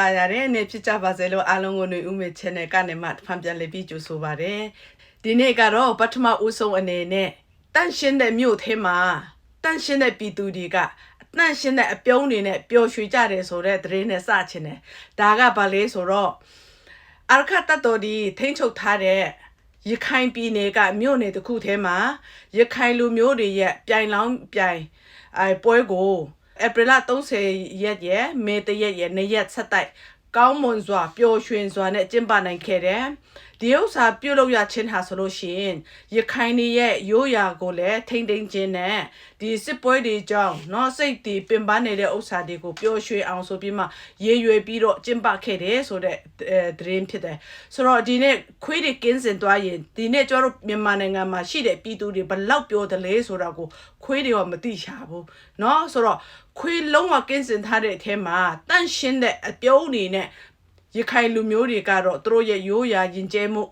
တာရတယ်နေဖြစ်ကြပါစေလို့အားလုံးကိုຫນွေဦးမေ channel ကနေမှဖန်ပြန်လေးပြီးကြိုဆိုပါရယ်ဒီနေ့ကတော့ပထမဦးဆုံးအနေနဲ့တန့်ရှင်းတဲ့မြို့ထဲမှာတန့်ရှင်းတဲ့ပြည်သူတွေကတန့်ရှင်းတဲ့အပြုံးတွေနဲ့ပျော်ရွှင်ကြတယ်ဆိုတဲ့သတင်းနဲ့စချင်တယ်ဒါကဘာလဲဆိုတော့အာရခတ်တတ်တော်ဒီထိန်းချုပ်ထားတဲ့ရခိုင်ပြည်နယ်ကမြို့နယ်တစ်ခုထဲမှာရခိုင်လူမျိုးတွေရဲ့ပြိုင်လောင်းပြိုင်အဲပွဲကို ဧပြီလ30ရက်ရက်မေတရက်ရက်နေ့ရက်ဆက်တိုက်ကောင်းမွန်စွာပျော်ရွှင်စွာနဲ့ကျင်းပနိုင်ခဲ့တယ် ဒီဥစ္စာပြုလုပ်ရခြင်းဟာဆိုလို့ရှိရင်ရခိုင်တွေရဲ့ရိုးရာကိုလည်းထိမ့်သိမ့်ခြင်းနဲ့ဒီစစ်ပွဲတွေကြောင့်เนาะစိတ်တည်ပင်ပန်းနေတဲ့ဥစ္စာတွေကိုပျော်ရွှင်အောင်ဆိုပြီးမှရေရွယ်ပြီးတော့ကျင်းပခဲ့တယ်ဆိုတဲ့အဲသတင်းဖြစ်တယ်ဆိုတော့ဒီနေ့ခွေးတွေကင်းစင်သွားရင်ဒီနေ့ကျတို့မြန်မာနိုင်ငံမှာရှိတဲ့ပြည်သူတွေဘလောက်ပြောတယ်လဲဆိုတာကိုခွေးတွေကမသိချဘူးเนาะဆိုတော့ခွေးလုံးဝကင်းစင်ထားတဲ့အထဲမှာတန့်ရှင်းတဲ့အပြုံးအနေနဲ့ ရခိုင်လူမျိုးတွေကတော့သူတို့ရဲ့ရိုးရာယဉ်ကျေးမှု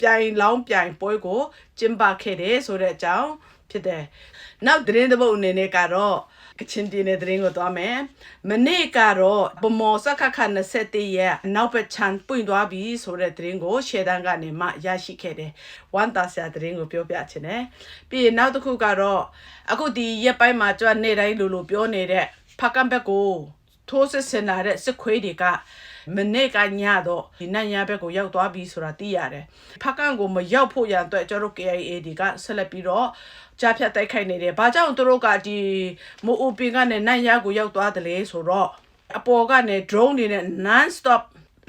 ပြိုင်လောင်းပြိုင်ပွဲကိုကျင်းပခဲ့တယ်ဆိုတဲ့အကြောင်းဖြစ်တယ်။နောက်သတင်းတစ်ပုဒ်အနေနဲ့ကတော့ကချင်ပြည်နယ်သတင်းကိုသွားမယ်။မနေ့ကတော့ဗမော်စခခ21ရက်နောက်ဘက်ချန်ပွင့်သွားပြီဆိုတဲ့သတင်းကိုရှယ်တန်းကနေမှရရှိခဲ့တယ်။ဝမ်တာဆရာသတင်းကိုပြောပြချင်တယ်။ပြီးရင်နောက်တစ်ခုကတော့အခုဒီရက်ပိုင်းမှာကြွနေတိုင်းလိုလိုပြောနေတဲ့ဖကံဘက်ကိုထိုးစစ်ဆင်လာတဲ့စစ်ခွေးတွေက မနေ့ကညတော့ဒီနတ်ရဘက်ကိုရောက်သွားပြီဆိုတာသိရတယ်။ဖကန့်ကိုမရောက်ဖို့ရန်အတွက်ကျတို့ KIA တွေကဆက်လက်ပြီးတော့ကြားဖြတ်တိုက်ခိုက်နေတယ်။ဘာကြောင့်သူတို့ကဒီမိုအိုပင်ကနေနတ်ရကိုရောက်သွားတယ်လဲဆိုတော့အပေါ်ကနေ drone တွေနဲ့ non stop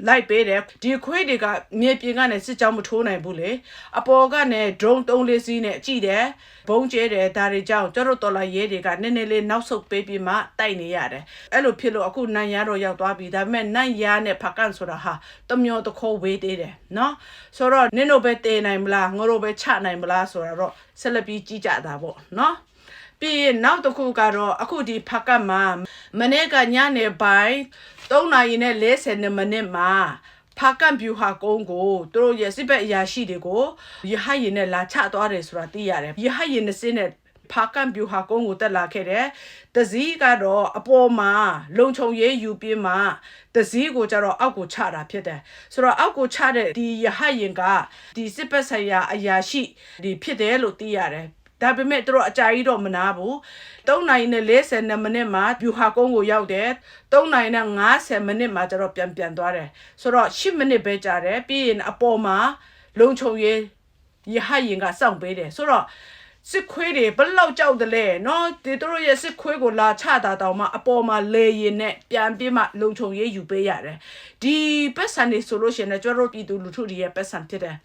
လိုက်ပေးတယ်ဒီခွေးတွေကမြေပြင်ကနေစစ်ကြောင်းမထိုးနိုင်ဘူးလေအပေါ်ကနေ drone 3လေးစီးနဲ့ကြည့်တယ်ဘုံကျဲတယ်ဒါတွေကြောင့်ကျတို့တော်လာရဲတွေကနည်းနည်းလေးနောက်ဆုတ်ပေးပြီးမှတိုက်နေရတယ်အဲ့လိုဖြစ်လို့အခုနန်ရတော့ရောက်သွားပြီဒါပေမဲ့နန်ရနဲ့ဖကန်ဆိုတာဟာတမျောတခိုးဝေးသေးတယ်နော်ဆိုတော့နင်တို့ပဲတေးနိုင်မလားငါတို့ပဲချနိုင်မလားဆိုတာတော့ဆက်လက်ပြီးကြည့်ကြတာပေါ့နော်ပြီးရင်နောက်တစ်ခုကတော့အခုဒီဖကတ်မှာမနေ့ကညနေပိုင်း 3နာရီနဲ့40မိနစ်မှာဖာကန်ဗျူဟာကုန်းကိုသူတို့ရဲ့စစ်ဘက်အရာရှိတွေကိုရဟရင်နဲ့လာချသွားတယ်ဆိုတာသိရတယ်ရဟရင်နဲ့စင်းနဲ့ဖာကန်ဗျူဟာကုန်းကိုတက်လာခဲ့တယ်။တစည်းကတော့အပေါ်မှာလုံခြုံရေးယူပြီးမှတစည်းကိုကျတော့အောက်ကိုချတာဖြစ်တယ်။ဆိုတော့အောက်ကိုချတဲ့ဒီရဟရင်ကဒီစစ်ဘက်ဆိုင်ရာအရာရှိဒီဖြစ်တယ်လို့သိရတယ်။ ဒါပေမဲ့သူတို့အကြိုက်တော့မနာဘူး3နိုင်နဲ့40မိနစ်မှာဗျူဟာကုန်းကိုရောက်တယ်3နိုင်နဲ့50မိနစ်မှာကျတော့ပြန်ပြန်သွားတယ်ဆိုတော့10မိနစ်ပဲကြာတယ်ပြီးရင်အပေါ်မှာလုံခြုံရေးရဟရင်ကစောင့်ပေးတယ်ဆိုတော့ စစ်ခွေးတွေဘလောက်ကြောက်တယ်လဲနော်ဒီတို့ရဲ့စစ်ခွေးကိုလာချတာတောင်မှအပေါ်မှာလေရင်နဲ့ပြန်ပြီးမှလုံခြုံရေးယူပေးရတယ်ဒီပတ်စံတွေဆိုလို့ရှိရင်ကျွန်တော်တို့ပြည်သူလူထုတွေရဲ့ပတ်စံဖြစ်တယ်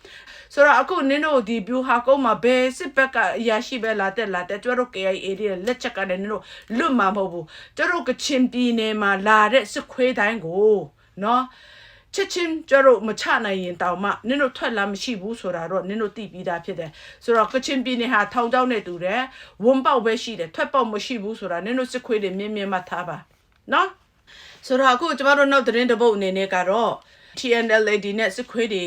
ဆိုတော့အခုနင်းတို့ဒီဗျူဟာကုန်းမှာဘယ်စစ်ဘက်ကအရာရှိပဲလာတက်လာတက်ကျွန်တော်တို့ KIA တွေလက်ချက်ကလည်းနင်းတို့လွတ်မှာမဟုတ်ဘူးကျွန်တော်ကချင်ပြည်နယ်မှာလာတဲ့စစ်ခွေးတိုင်းကိုနော် ချက်ချင်းကျတော့မချနိုင်ရင်တောင်မှနင်တို့ထွက်လာမရှိဘူးဆိုတာတော့နင်တို့သိပြီးသားဖြစ်တယ်ဆိုတော့ကချင်ပြည်နယ်ဟာထောင်ချောင်းနဲ့တူတယ်ဝွန်ပေါက်ပဲရှိတယ်ထွက်ပေါက်မရှိဘူးဆိုတာနင်တို့စစ်ခွေးတွေမြင်မြင်မှထားပါနော်ဆိုတော့အခုကျမတို့နောက်သတင်းတစ်ပုဒ်အနေနဲ့ကတော့ TNLAD နဲ့စစ်ခွေးတွေ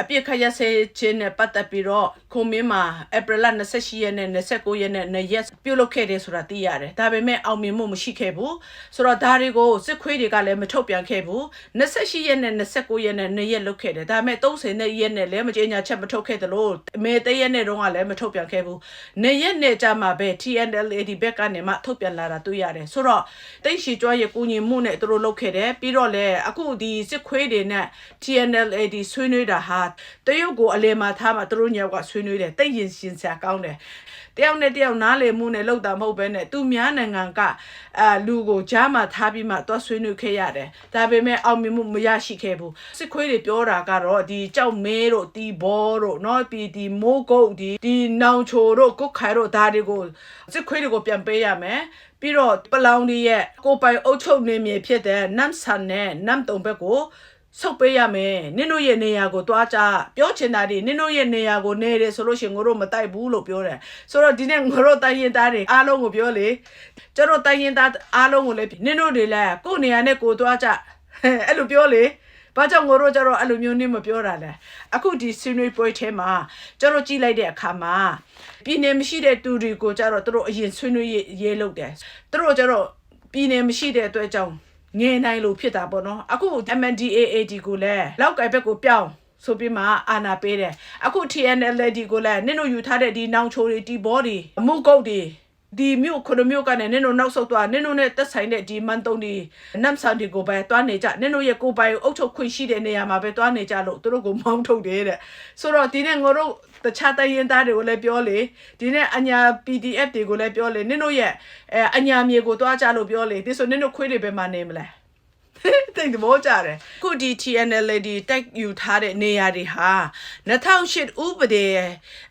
အပြစ်ခတ်ရဆဲခြင်းနဲ့ပတ်သက်ပြီးတော့ခုံမင်းမှာဧပြီလ28ရက်နဲ့29ရက်နဲ့နေ့ရက်ပြုတ်လုခဲ့တယ်ဆိုတာသိရတယ်။ဒါပေမဲ့အောင်မြင်မှုမရှိခဲ့ဘူး။ဆိုတော့ဒါတွေကိုစစ်ခွေးတွေကလည်းမထုတ်ပြန်ခဲ့ဘူး။28ရက်နဲ့29ရက်နဲ့နေ့ရက်လုခဲ့တယ်။ဒါပေမဲ့30နဲ့ရက်နဲ့လည်းမကြေညာချက်မထုတ်ခဲ့သလိုအမေတရက်နဲ့တော့ကလည်းမထုတ်ပြန်ခဲ့ဘူး။နေ့ရက်နဲ့ကြမှာပဲ TNLAD ဘက်ကနေမှထုတ်ပြန်လာတာတွေ့ရတယ်။ဆိုတော့တိတ်ရှိကြွားရဲ့ကူညီမှုနဲ့သူတို့လုခဲ့တယ်။ပြီးတော့လည်းအခုဒီစစ်ခွေးတွေနဲ့ TNLAD ဆွေးနွေးတာဟာတရုတ်ကိုအလဲမှာထားမှသူတို့ညောက်ကဆွေးဆွေးနွေးတယ်တိတ်ရင်ရှင်စရာကောင်းတယ်တယောက်နဲ့တယောက်နားလည်မှုနဲ့လောက်တာမဟုတ်ဘဲနဲ့သူများနိုင်ငံကအာလူကိုကြားမှာထားပြီးမှသွားဆွေးနွေးခဲ့ရတယ်ဒါပေမဲ့အောင်မြင်မှုမရရှိခဲ့ဘူးစစ်ခွေးတွေပြောတာကတော့ဒီကြောက်မဲတို့တီဘောတို့နော်ပြီးဒီမိုးကုတ်ဒီဒီနောင်ချိုတို့ကုတ်ခိုင်တို့ဒါတွေကိုစစ်ခွေးတွေကိုပြန်ပေးရမယ်ပြီးတော့ပလောင်တွေရဲ့ကိုပိုင်အုပ်ချုပ်နေမြေဖြစ်တဲ့နမ်ဆန်နဲ့နမ်တုံဘက်ကို ဆုတ်ပေးရမယ်နင်တို့ရဲ့နေရာကိုတွားကြပြောချင်တာဒီနင်တို့ရဲ့နေရာကိုနေတယ်ဆိုလို့ရှိရင်ငါတို့မတိုက်ဘူးလို့ပြောတယ်ဆိုတော့ဒီနေ့ငါတို့တိုင်းရင်သားတွေအားလုံးကိုပြောလေကျတို့တိုင်းရင်သားအားလုံးကိုလည်းနင်တို့တွေလည်းကိုယ့်နေရာနဲ့ကိုတွားကြအဲ့လိုပြောလေဘာကြောင့်ငိုတော့ကျတော့အဲ့လိုမျိုးနင်းမပြောတာလဲအခုဒီဆွေးနွေးပွဲထဲမှာကျတော့ကြည်လိုက်တဲ့အခါမှာပြည်နယ်မရှိတဲ့သူတွေကိုကျတော့သူတို့အရင်ဆွေးနွေးရေးလုပ်တယ်သူတို့ကျတော့ပြည်နယ်မရှိတဲ့အတွက်ကြောင့် ငယ်နိုင်လို့ဖြစ်တာပေါ့နော်အခု MNDAAD ကိုလည်းလောက်ကဲဘက်ကိုပြောင်းဆိုပြီးမှအာနာပေးတယ်အခု TNLD ကိုလည်းနင်တို့ယူထားတဲ့ဒီနောင်ချိုတွေဒီဘောတွေအမှုကုတ်တွေဒီမြို့ခုနမြို့ကနေနင်တို့နောက်ဆုတ်သွားနင်တို့နဲ့တက်ဆိုင်တဲ့ဒီမန်တုံဒီနမ်ဆန်ဒီကိုပဲတွားနေကြနင်တို့ရဲ့ကိုယ်ပိုင်အုပ်ချုပ်ခွင့်ရှိတဲ့နေရာမှာပဲတွားနေကြလို့သူတို့ကိုမောင်းထုတ်တယ်တဲ့ဆိုတော့ဒီနေ့ငါတို့ တခြားတိုင်းရင်းသားတွေကိုလည်းပြောလေဒီနေ့အညာ PDF တွေကိုလည်းပြောလေနင်တို့ရဲ့အဲအညာမြေကိုတွားကြလို့ပြောလေဒီဆိုနင်တို့ခွေးတွေပဲမနေမလဲ တိတ်သဘောကျတယ်ခုဒီ TNL ဒီတက်ယူထားတဲ့နေရာတွေဟာ2008ဥပဒေ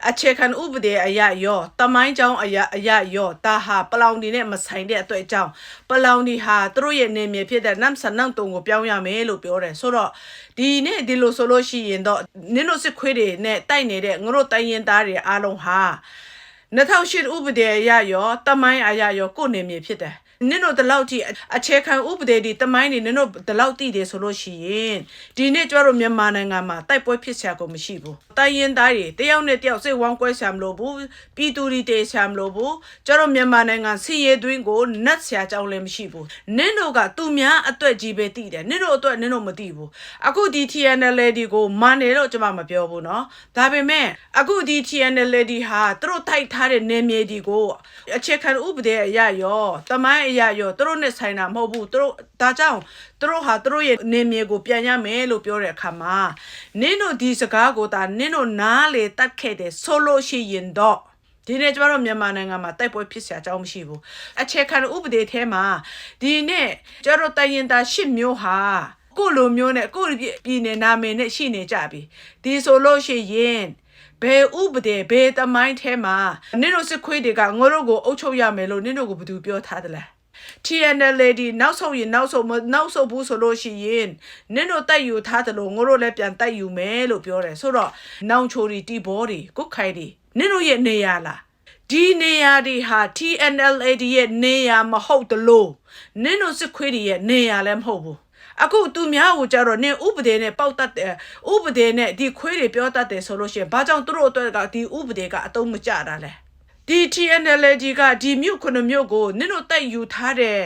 အခြေခံဥပဒေအရရောတမိုင်းကြောင်းအရအရရောတာဟာပလောင်ဒီနဲ့မဆိုင်တဲ့အတွက်ကြောင့်ပလောင်ဒီဟာသူတို့ရဲ့နေမြေဖြစ်တဲ့နမ်ဆန်နမ်တုံကိုပြောင်းရမယ်လို့ပြောတယ်ဆိုတော့ဒီနေ့ဒီလိုဆိုလို့ရှိရင်တော့နင်တို့စစ်ခွေးတွေနဲ့တိုက်နေတဲ့ငါတို့တိုင်းရင်သားတွေအားလုံးဟာ 2008ဥပဒေအရရောတမိုင်းအရရောကိုယ်နေမြေဖြစ်တယ် နင်တို့ဒီလောက်ထိအခြေခံဥပဒေဒီတမိုင်းနေနင်တို့ဒီလောက်တည်တယ်ဆိုလို့ရှိရင်ဒီနေ့ကျတော့မြန်မာနိုင်ငံမှာတိုက်ပွဲဖြစ်ဆရာကိုမရှိဘူးတိုင်းရင်းသားတွေတယောက်နဲ့တယောက်စိတ်ဝမ်းကွဲဆရာမလို့ဘူးပြည်သူတွေတေဆရာမလို့ဘူးကျတော့မြန်မာနိုင်ငံစီရေးသွင်းကိုနတ်ဆရာကြောင်းလည်းမရှိဘူးနင်တို့ကသူများအတွက်ကြီးပဲတည်တယ်နင်တို့အတွက်နင်တို့မတည်ဘူးအခုဒီ TNL ဒီကိုမန်တယ်လို့ကျွန်မမပြောဘူးเนาะဒါပေမဲ့အခုဒီ TNL ဒီဟာသူတို့တိုက် ထားတဲ့နေမြေဒီကိုအခြေခံဥပဒေအရရောတမိုင်းအရာရောသူတို့နဲ့ဆိုင်တာမဟုတ်ဘူးသူတို့ဒါကြောင့်သူတို့ဟာသူတို့ရဲ့နေမြေကိုပြန်ရမယ်လို့ပြောတဲ့အခါမှာနင်းတို့ဒီစကားကိုဒါနင်းတို့နားလေတတ်ခဲ့တယ်ဆိုလို့ရှိရင်တော့ဒီနေ့ကျမတို့မြန်မာနိုင်ငံမှာတိုက်ပွဲဖြစ်စရာအကြောင်းမရှိဘူးအခြေခံဥပဒေထဲမှာဒီနေ့ကျမတို့တိုင်းရင်သားရှစ်မျိုးဟာကိုယ့်လိုမျိုးနဲ့ကိုယ့်ပြည်နယ်နာမည်နဲ့ရှိနေကြပြီဒီဆိုလို့ရှိရင် ဘယ်ဥပဒေဘယ်တမိုင်းထဲမှာနင်တို့စစ်ခွေးတွေကငါတို့ကိုအုပ်ချုပ်ရမယ်လို့နင်တို့ကိုဘယ်သူပြောထားသလဲ TNL ဒီနောက်ဆုံးရင်နောက်ဆုံးမနောက်ဆုံးဘူးဆိုလို့ရှိရင်နင်တို့တိုက်ယူထားတယ်လို့ငါတို့လည်းပြန်တိုက်ယူမယ်လို့ပြောတယ်ဆိုတော့နောင်ချိုရီတီဘောတွေကုတ်ခိုင်တွေနင်တို့ရဲ့နေရလားဒီနေရာတွေဟာ TNLAD ရဲ့နေရာမဟုတ်တလို့နင်တို့စစ်ခွေးတွေရဲ့နေရာလည်းမဟုတ်ဘူး အခုသူများကိုကြတော့နင်ဥပဒေနဲ့ပေါက်တတ်တယ်ဥပဒေနဲ့ဒီခွေးတွေပြောတတ်တယ်ဆိုလို့ရှိရင်ဘာကြောင့်သူတို့အတွက်ကဒီဥပဒေကအတုံးမကြတာလဲဒီ TNLG ကဒီမြို့ခုနှစ်မြို့ကိုနင်တို့တိုက်ယူထားတဲ့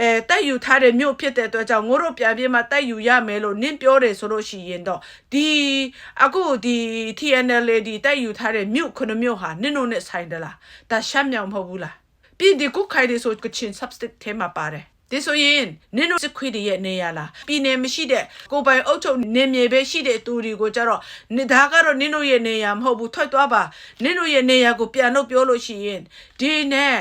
အဲတိုက်ယူထားတဲ့မြို့ဖြစ်တဲ့အတွက်ကြောင့်ငို့တို့ပြန်ပြေးမှတိုက်ယူရမယ်လို့နင်ပြောတယ်ဆိုလို့ရှိရင်တော့ဒီအခုဒီ TNLG တိုက်ယူထားတဲ့မြို့ခုနှစ်မြို့ဟာနင်တို့နဲ့ဆိုင်တယ်လားဒါရှမ်းမြောင်မဟုတ်ဘူးလားပြည်ဒီကုခိုင်ဒီဆိုကချင်း substick ထဲမှာပါတယ် ဒီဆိုရင်နင်တို့စစ်ခွေးတွေရဲ့နေရလားပြည်နယ်မရှိတဲ့ကိုယ်ပိုင်အုပ်ချုပ်နေမြေပဲရှိတဲ့သူတွေကိုကြတော့နေဒါကတော့နင်တို့ရဲ့နေရမဟုတ်ဘူးထွက်သွားပါနင်တို့ရဲ့နေရကိုပြန်လို့ပြောလို့ရှိရင်ဒီနဲ့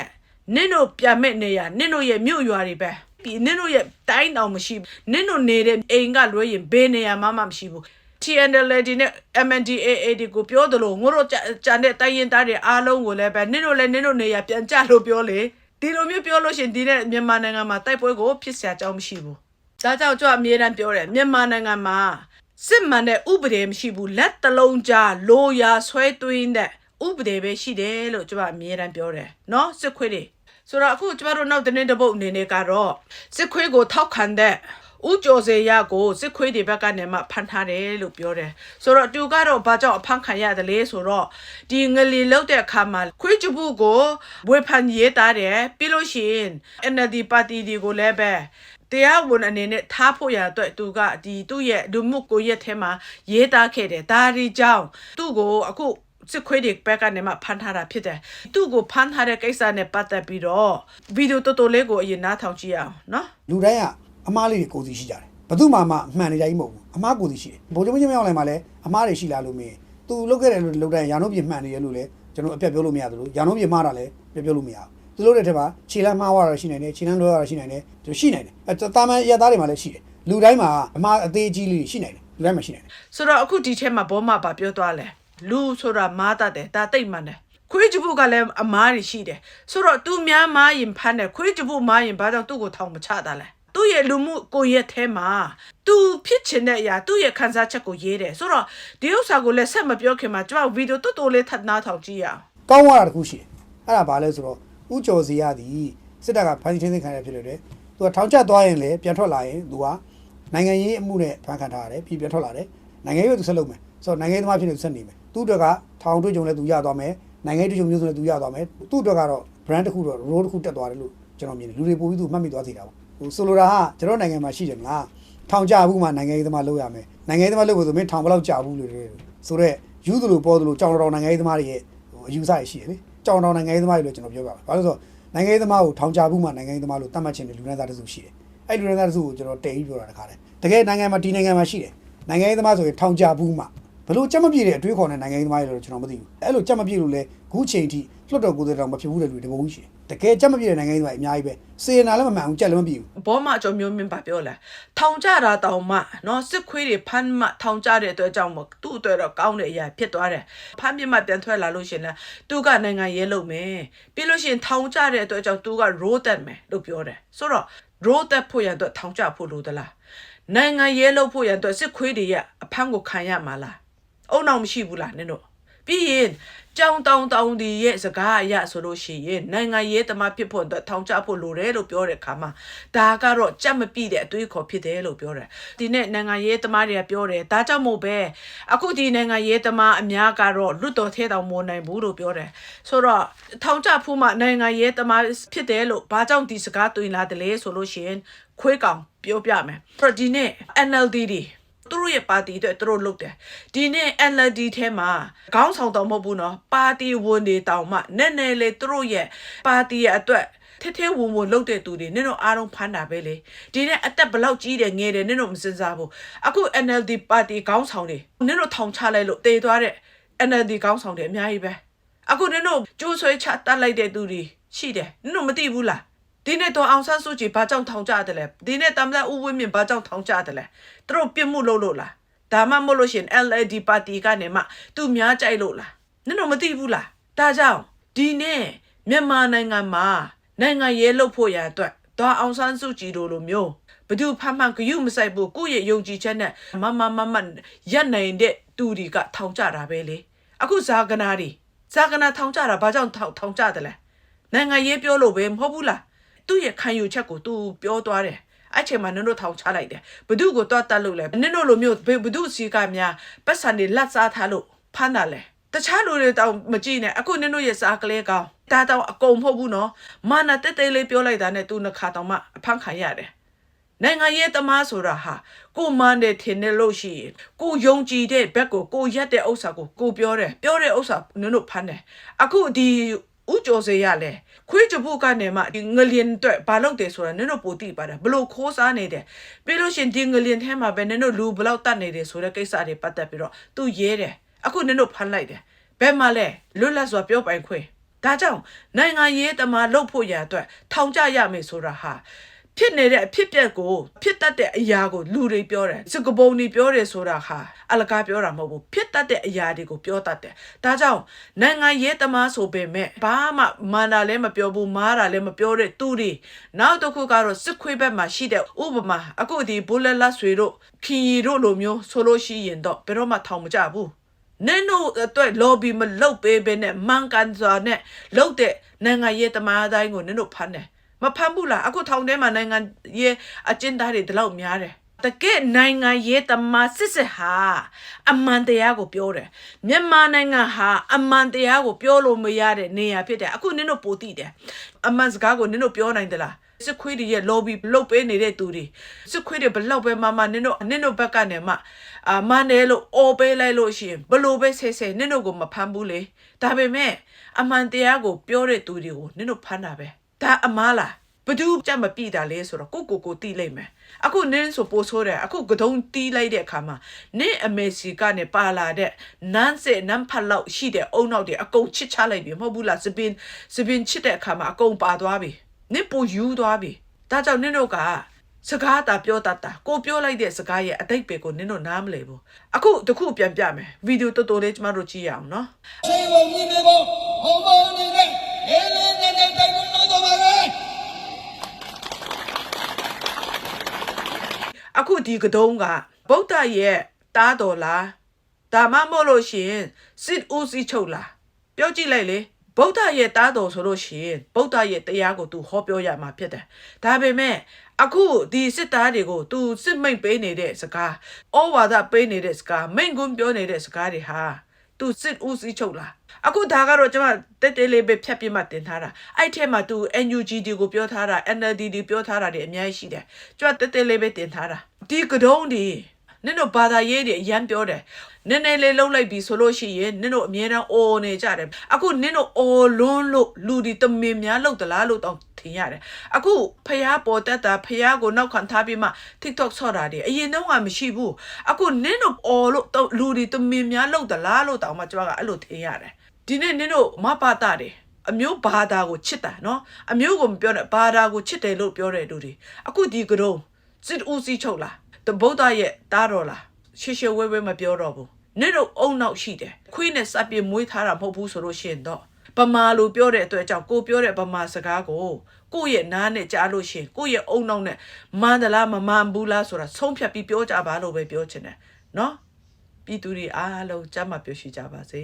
နင်တို့ပြန်မဲ့နေရနင်တို့ရဲ့မြို့ရွာတွေပဲပြီးနင်တို့ရဲ့တိုင်းတောင်မရှိဘူးနင်တို့နေတဲ့အိမ်ကလွဲရင်ဘယ်နေရာမှမရှိဘူး TNLD နဲ့ MNDAA ဒီကိုပြောသလိုငို့တို့ကြံတဲ့တိုင်းရင်သားတွေအားလုံးကိုလည်းပဲနင်တို့လည်းနင်တို့နေရပြန်ကြလို့ပြောလေ ဒီလိုမျိုးပြောလို့ရှင်ဒီတဲ့မြန်မာနိုင်ငံမှာတိုက်ပွဲကိုဖြစ်စရာအကြောင်းမရှိဘူးဒါကြောင့်ကြွအမြဲတမ်းပြောတယ်မြန်မာနိုင်ငံမှာစစ်မှန်တဲ့ဥပဒေမရှိဘူးလက်တလုံးကြားလိုရာဆွဲသွင်းတဲ့ဥပဒေပဲရှိတယ်လို့ကျွန်မအမြဲတမ်းပြောတယ်နော်စစ်ခွေးတွေဆိုတော့အခုကျွန်တော်တို့နောက်တဲ့နေ့တပုတ်အနေနဲ့ကတော့စစ်ခွေးကိုထောက်ခံတဲ့ ဦးကျော်စေရကိုစစ်ခွေးတွေဘက်ကနေမှဖမ်းထားတယ်လို့ပြောတယ်ဆိုတော့သူကတော့ဘာကြောင့်အဖမ်းခံရတယ်လဲဆိုတော့ဒီငလီလောက်တဲ့အခါမှာခွေးချပုကိုဝေဖန်ရေးသားတယ်ပြီးလို့ရှိရင် NLD ပါတီဒီကိုလည်းပဲတရားဝင်အနေနဲ့ထားဖို့ရအတွက်သူကဒီသူ့ရဲ့လူမှုကိုရက်ထဲမှာရေးသားခဲ့တယ်ဒါဒီကြောင့်သူ့ကိုအခုစစ်ခွေးတွေဘက်ကနေမှဖမ်းထားတာဖြစ်တယ်သူ့ကိုဖမ်းထားတဲ့ကိစ္စနဲ့ပတ်သက်ပြီးတော့ဗီဒီယိုတော်တော်လေးကိုအရင်နားထောင်ကြည့်အောင်နော်လူတိုင်းက အမားလေးတွေကိုယ်စီရှိကြတယ်ဘယ်သူမှမအမှန်တရားကြီးမဟုတ်ဘူးအမားကိုယ်စီရှိတယ်ဘိုးချုပ်မင်းမရောက်လိုက်မှလည်းအမားတွေရှိလာလို့မင်းသူလုတ်ခဲ့တယ်လို့လုတ်တိုင်းရာနှုတ်ပြမှန်နေရလို့လည်းကျွန်တော်အပြတ်ပြောလို့မရသလိုရာနှုတ်ပြမှားတာလည်းပြပြောလို့မရဘူးသူလုတ်တဲ့ထက်မှာခြေလမ်းမှားသွားတာရှိနိုင်တယ်ခြေလမ်းလွဲသွားတာရှိနိုင်တယ်သူရှိနိုင်တယ်အဲတာမန်ရသားတွေမှာလည်းရှိတယ်လူတိုင်းမှာအမားအသေးကြီးလေးရှိနိုင်တယ်လူတိုင်းမှာရှိနိုင်တယ်ဆိုတော့အခုဒီထဲမှာဘောမပါပြောသွားလဲလူဆိုတာမားတတ်တယ်ဒါတိတ်မှန်တယ်ခွေးချပုကလည်းအမားတွေရှိတယ်ဆိုတော့သူများမားရင်ဖမ်းတယ်ခွေးချပုမားရင်ဘာကြောင့်သူ့ကိုထောင်မချတာလဲ သူ့ရဲ့လူမှုကိုယ်ရက်ထဲမှာသူဖြစ်ချင်တဲ့အရာသူ့ရဲ့ခံစားချက်ကိုရေးတယ်ဆိုတော့ဒီဥစ္စာကိုလည်းဆက်မပြောခင်မှာကျွန်တော်ဗီဒီယိုတော်တော်လေးထပ်နားထောင်ကြည့်ရအောင်ကောင်းသွားတာတခုရှိတယ်အဲ့ဒါဘာလဲဆိုတော့ဥကျော်စီရသည်စစ်တပ်ကဖမ်းဆီးထိန်းသိမ်းခံရဖြစ်လို့လေသူကထောင်ကျသွားရင်လည်းပြန်ထွက်လာရင်သူကနိုင်ငံရေးအမှုနဲ့ဖမ်းခံထားရတယ်ပြီးပြန်ထွက်လာတယ်နိုင်ငံရေးကိုသူဆက်လုပ်မယ်ဆိုတော့နိုင်ငံရေးသမားဖြစ်နေသူဆက်နေမယ်သူ့အတွက်ကထောင်တွေ့ကြုံလဲသူရသွားမယ်နိုင်ငံရေးတွေ့ကြုံမျိုးစုံလဲသူရသွားမယ်သူ့အတွက်ကတော့ brand တစ်ခုတော့ role တစ်ခုတက်သွားတယ်လို့ကျွန်တော်မြင်တယ်လူတွေပို့ပြီးသူမှတ်မိသွားစေတာပေါ့ ဟိုဆိုလိုတာကကျွန်တော်နိုင်ငံမှာရှိတယ်မလားထောင်ကြဘူးမှနိုင်ငံရေးသမားလုပ်ရမယ်နိုင်ငံရေးသမားလုပ်ဖို့ဆိုမင်းထောင်ဘယ်လောက်ကြာဘူးလို့လေဆိုတော့ယူသလိုပေါ်သလိုကြောင်တော်နိုင်ငံရေးသမားတွေရဲ့ဟိုအယူဆရရှိတယ်လေကြောင်တော်နိုင်ငံရေးသမားတွေလို့ကျွန်တော်ပြောပြပါဘာလို့လဲဆိုတော့နိုင်ငံရေးသမားကိုထောင်ကြဘူးမှနိုင်ငံရေးသမားလို့သတ်မှတ်ခြင်းတဲ့လူနည်းသားတစုရှိတယ်အဲ့လူနည်းသားတစုကိုကျွန်တော်တည်ပြီးပြောတာတခါတည်းတကယ်နိုင်ငံမှာဒီနိုင်ငံမှာရှိတယ်နိုင်ငံရေးသမားဆိုရင်ထောင်ကြဘူးမှ ဘလို့ကြက်မပြေတဲ့အတွေးခေါ်တဲ့နိုင်ငံရေးသမားတွေလို့ကျွန်တော်မသိဘူးအဲ့လိုကြက်မပြေလို့လဲခုချိန်ထိလွတ်တော်ကိုယ်တော်မဖြစ်ဘူးတဲ့လူတွေတပုံရှိတယ်တကယ်ကြက်မပြေတဲ့နိုင်ငံရေးသမားအများကြီးပဲစေနာလည်းမမှန်ဘူးကြက်လည်းမပြေဘူးဘောမအကျော်မျိုးမင်းပါပြောလာထောင်ကြတာတောင်မှနော်စစ်ခွေးတွေဖမ်းမှထောင်ကြတဲ့အတွက်ကြောင့်မို့သူ့အတွက်တော့ကောင်းတဲ့အရာဖြစ်သွားတယ်ဖမ်းပြမှပြန်ထွက်လာလို့ရှရင်လဲသူကနိုင်ငံရဲလုပ်မယ်ပြီးလို့ရှရင်ထောင်ကြတဲ့အတွက်ကြောင့်သူက road တက်မယ်လို့ပြောတယ်ဆိုတော့ road တက်ဖို့ရန်အတွက်ထောင်ကြဖို့လိုသလားနိုင်ငံရဲလုပ်ဖို့ရန်အတွက်စစ်ခွေးတွေရအဖမ်းကိုခံရမှာလား အုံနောက်မရှိဘူးလားနင်တို့ပြီးရင်ကြောင်တောင်တောင်ဒီရဲ့စကားအရဆိုလို့ရှိရင်နိုင်ငံရေးသမားဖြစ်ဖို့အတွက်ထောင်ချဖို့လိုတယ်လို့ပြောတဲ့အခါမှာဒါကတော့ကြက်မပြည့်တဲ့အတွေးခေါ်ဖြစ်တယ်လို့ပြောတယ်ဒီနေ့နိုင်ငံရေးသမားတွေကပြောတယ်ဒါကြောင့်မို့ပဲအခုဒီနိုင်ငံရေးသမားအများကတော့လွတ်တော်ထဲတောင်မနိုင်ဘူးလို့ပြောတယ်ဆိုတော့ထောင်ချဖို့မှနိုင်ငံရေးသမားဖြစ်တယ်လို့ဘာကြောင့်ဒီစကားတွင်လာတယ်လဲဆိုလို့ရှိရင်ခွေးကောင်ပြောပြမယ်ဆိုတော့ဒီနေ့ NLD ဒီ သူတို့ရဲ့ပါတီအတွက်သူတို့လုပ်တယ်ဒီနေ့ NLD ထဲမှာခေါင်းဆောင်တော့မဟုတ်ဘူးနော်ပါတီဝင်တွေတောင်မှနည်းနည်းလေးသူတို့ရဲ့ပါတီရဲ့အတွက်ထဲထဲဝင်ဝင်လုပ်တဲ့သူတွေနင်တို့အားလုံးဖမ်းတာပဲလေဒီနေ့အသက်ဘလောက်ကြီးတယ်ငယ်တယ်နင်တို့မစင်စားဘူးအခု NLD ပါတီခေါင်းဆောင်တွေနင်တို့ထောင်ချလိုက်လို့တည်သွားတဲ့ NLD ခေါင်းဆောင်တွေအများကြီးပဲအခုနင်တို့ကျိုးဆွဲချတတ်လိုက်တဲ့သူတွေရှိတယ်နင်တို့မသိဘူးလား ဒီနေ့တော့အောင်ဆန်းစုကြည်ဘာကြောင့်ထောင်ကြတယ်လဲဒီနေ့တမ်လဦးဝင်းမြင့်ဘာကြောင့်ထောင်ကြတယ်လဲသူတို့ပြစ်မှုလုပ်လို့လားဒါမှမဟုတ်လို့ရှရင် LAD ပါတီကနေမှသူများကြိုက်လို့လားနင်တို့မသိဘူးလားဒါကြောင့်ဒီနေ့မြန်မာနိုင်ငံမှာနိုင်ငံရေးလုပ်ဖို့ရန်အတွက်တော့အောင်ဆန်းစုကြည်တို့လိုမျိုးဘယ်သူဖမ်းမှန်ဂယုမဆိုင်ဘူးကိုယ့်ရဲ့ယုံကြည်ချက်နဲ့မမမမရက်နိုင်တဲ့သူတွေကထောင်ကြတာပဲလေအခုဇာကနာတွေဇာကနာထောင်ကြတာဘာကြောင့်ထောင်ထောင်ကြတယ်လဲနိုင်ငံရေးပြောလို့ပဲမဟုတ်ဘူးလား သူ့ရဲ့ခံယူချက်ကိုသူပြောသွားတယ်အဲ့ချိန်မှာနင်တို့ထောင်ချလိုက်တယ်ဘသူကိုတွတ်တက်လို့လဲနင်တို့လိုမျိုးဘသူစီကများပတ်စံတွေလက်စားထားလို့ဖမ်းတာလဲတခြားလူတွေတောင်မကြည့်နဲ့အခုနင်တို့ရဲ့စားကလေးကောင်းဒါတောင်အကုန်မဟုတ်ဘူးနော်မာနတက်တဲလေးပြောလိုက်တာနဲ့သူနှခါတောင်မှအဖမ်းခံရတယ်နိုင်ငံရေးသမားဆိုတာဟာကိုမန်းတဲ့ထင်တယ်လို့ရှိရင်ကိုယုံကြည်တဲ့ဘက်ကိုကိုရက်တဲ့ဥစ္စာကိုကိုပြောတယ်ပြောတဲ့ဥစ္စာနင်တို့ဖမ်းတယ်အခုဒီ ဥကြော်စေရလဲခွေးကြပုကနေမှဒီငလျင်အတွက်ဘာလုပ်တယ်ဆိုတာနင်တို့ပိုသိပါတယ်ဘလို့ခိုးစားနေတယ်ပြီးလို့ရှရင်ဒီငလျင်ထဲမှာပဲနင်တို့လူဘလောက်တတ်နေတယ်ဆိုတဲ့ကိစ္စတွေပတ်သက်ပြီးတော့သူရဲတယ်အခုနင်တို့ဖမ်းလိုက်တယ်ဘယ်မှာလဲလွတ်လပ်စွာပြောပိုင်ခွင့်ဒါကြောင့်နိုင်ငံရေးတမာလှုပ်ဖို့ရအတွက်ထောင်ကြရမယ်ဆိုတာဟာ ဖြစ်နေတဲ့အဖြစ်ပြက်ကိုဖြစ်တတ်တဲ့အရာကိုလူတွေပြောတယ်စကပုံတွေပြောတယ်ဆိုတာဟာအလကားပြောတာမဟုတ်ဘူးဖြစ်တတ်တဲ့အရာတွေကိုပြောတတ်တယ်ဒါကြောင့်နိုင်ငံရေးသမားဆိုပေမဲ့ဘာမှမာနာလည်းမပြောဘူးမားတာလည်းမပြောတဲ့သူတွေနောက်တစ်ခုကတော့စစ်ခွေးဘက်မှာရှိတဲ့ဥပမာအခုဒီဘူလက်လက်ဆွေတို့ခင်ရီတို့လိုမျိုးဆိုလို့ရှိရင်တော့ဘယ်တော့မှထောင်မကြဘူးနင်တို့အတွက် lobby မလုပ်ပေးဘဲနဲ့မန်ကန်စွာနဲ့လုပ်တဲ့နိုင်ငံရေးတမားတိုင်းကိုနင်တို့ဖမ်းတယ် မဖမ်းဘူးလားအခုထောင်ထဲမှာနိုင်ငံရေးအကျဉ်းသားတွေဒီလောက်များတယ်တကယ်နိုင်ငံရေးတမားစစ်စစ်ဟာအမှန်တရားကိုပြောတယ်မြန်မာနိုင်ငံဟာအမှန်တရားကိုပြောလို့မရတဲ့နေရာဖြစ်တယ်အခုနင်တို့ပိုသိတယ်အမှန်စကားကိုနင်တို့ပြောနိုင်သလားစစ်ခွေးတွေရဲ့ lobby လုတ်ပေးနေတဲ့သူတွေစစ်ခွေးတွေဘလောက်ပဲမမနင်တို့နင်တို့ဘက်ကနေမှအာမန်တယ်လို့အော်ပေးလိုက်လို့ရှိရင်ဘလို့ပဲဆဲဆဲနင်တို့ကိုမဖမ်းဘူးလေဒါပေမဲ့အမှန်တရားကိုပြောတဲ့သူတွေကိုနင်တို့ဖမ်းတာပဲ ဒါအမားလားဘသူကြက်မပြတာလဲဆိုတော့ကိုကိုကိုတီးလိုက်မယ်အခုနင်းဆိုပို့ဆိုးတယ်အခုကတုံးတီးလိုက်တဲ့အခါမှာနင်းအမေစီကနေပါလာတဲ့နန်းစစ်နန်းဖတ်လောက်ရှိတဲ့အုံနောက်တွေအကုန်ချစ်ချလိုက်ပြီမဟုတ်ဘူးလားစပင်စပင်ချစ်တဲ့အခါမှာအကုန်ပါသွားပြီနင်းပူယူသွားပြီဒါကြောင့်နင်းတို့ကစကားတာပြောတတ်တာကိုပြောလိုက်တဲ့စကားရဲ့အတိတ်ပဲကိုနင်းတို့နားမလည်ဘူးအခုတခုပြန်ပြမယ်ဗီဒီယိုတော်တော်လေးကျမတို့ကြည့်ရအောင်နော်ဆေးကိုမြင်နေဖို့ဟောမောင်းနေတဲ့အဲလေးနဲ့နဲ့ ဒီကတုံးကဗုဒ္ဓရဲ့တားတော်လားဒါမှမဟုတ်လို့ရှရင်စစ်ဦးစီးချုပ်လားပြောကြည့်လိုက်လေဗုဒ္ဓရဲ့တားတော်ဆိုလို့ရှရင်ဗုဒ္ဓရဲ့တရားကို तू ဟောပြောရမှာဖြစ်တယ်ဒါပေမဲ့အခုဒီစစ်သားတွေကို तू စစ်မိတ်ပေးနေတဲ့စကားဩဝါဒပေးနေတဲ့စကားမိန့်ခွန်းပြောနေတဲ့စကားတွေဟာ သူစစ်ဦးစီးချုပ်လားအခုဒါကတော့ကျွန်မတက်တက်လေးပဲဖြတ်ပြမှတင်ထားတာအဲ့ထဲမှာ तू NUGD ကိုပြောထားတာ NLD ဒီပြောထားတာတွေအများကြီးရှိတယ်ကျွန်မတက်တက်လေးပဲတင်ထားတာဒီကတုံးဒီနင်တို့ဘာသာရေးတွေအရန်ပြောတယ်နည်းနည်းလေးလှုပ်လိုက်ပြီဆိုလို့ရှိရင်နင်တို့အမြဲတမ်းအော်နေကြတယ်အခုနင်တို့အော်လွန်းလို့လူဒီတမင်များလှုပ်သလားလို့တောင် ထင်ရတယ်အခုဖះပေါ်တက်တာဖះကိုနောက်ခံထားပြီးမှ TikTok ဆော့တာတွေအရင်တော့ကမရှိဘူးအခုနင်တို့အော်လို့တော့လူဒီတမင်များလှုပ်သလားလို့တောင်မှကျွန်တော်ကအဲ့လိုထင်ရတယ်ဒီနေ့နင်တို့မပါတာတယ်အမျိုးဘာသာကိုချစ်တာနော်အမျိုးကိုမပြောနဲ့ဘာသာကိုချစ်တယ်လို့ပြောတဲ့လူတွေအခုဒီကတုံးစစ်ဦးစီးချုပ်လားတဗုဒ္ဓရဲ့တားတော်လားရှေ့ရှေ့ဝဲဝဲမပြောတော့ဘူးနေ့တော့အုံနောက်ရှိတယ်ခွေးနဲ့စပ်ပြမွေးထားတာမဟုတ်ဘူးဆိုလို့ရှိရင်တော့ ဗမာလိုပြောတဲ့အတွက်ကြောင့်ကိုပြောတဲ့ဗမာစကားကိုကိုယ့်ရဲ့နားနဲ့ကြားလို့ရှိရင်ကိုယ့်ရဲ့အုံနောက်နဲ့မန္တလားမမန်ဘူးလားဆိုတာဆုံးဖြတ်ပြီးပြောကြပါလို့ပဲပြောချင်တယ်နော်ပြည်သူတွေအားလုံးကြမ်းမှပြောရှိကြပါစေ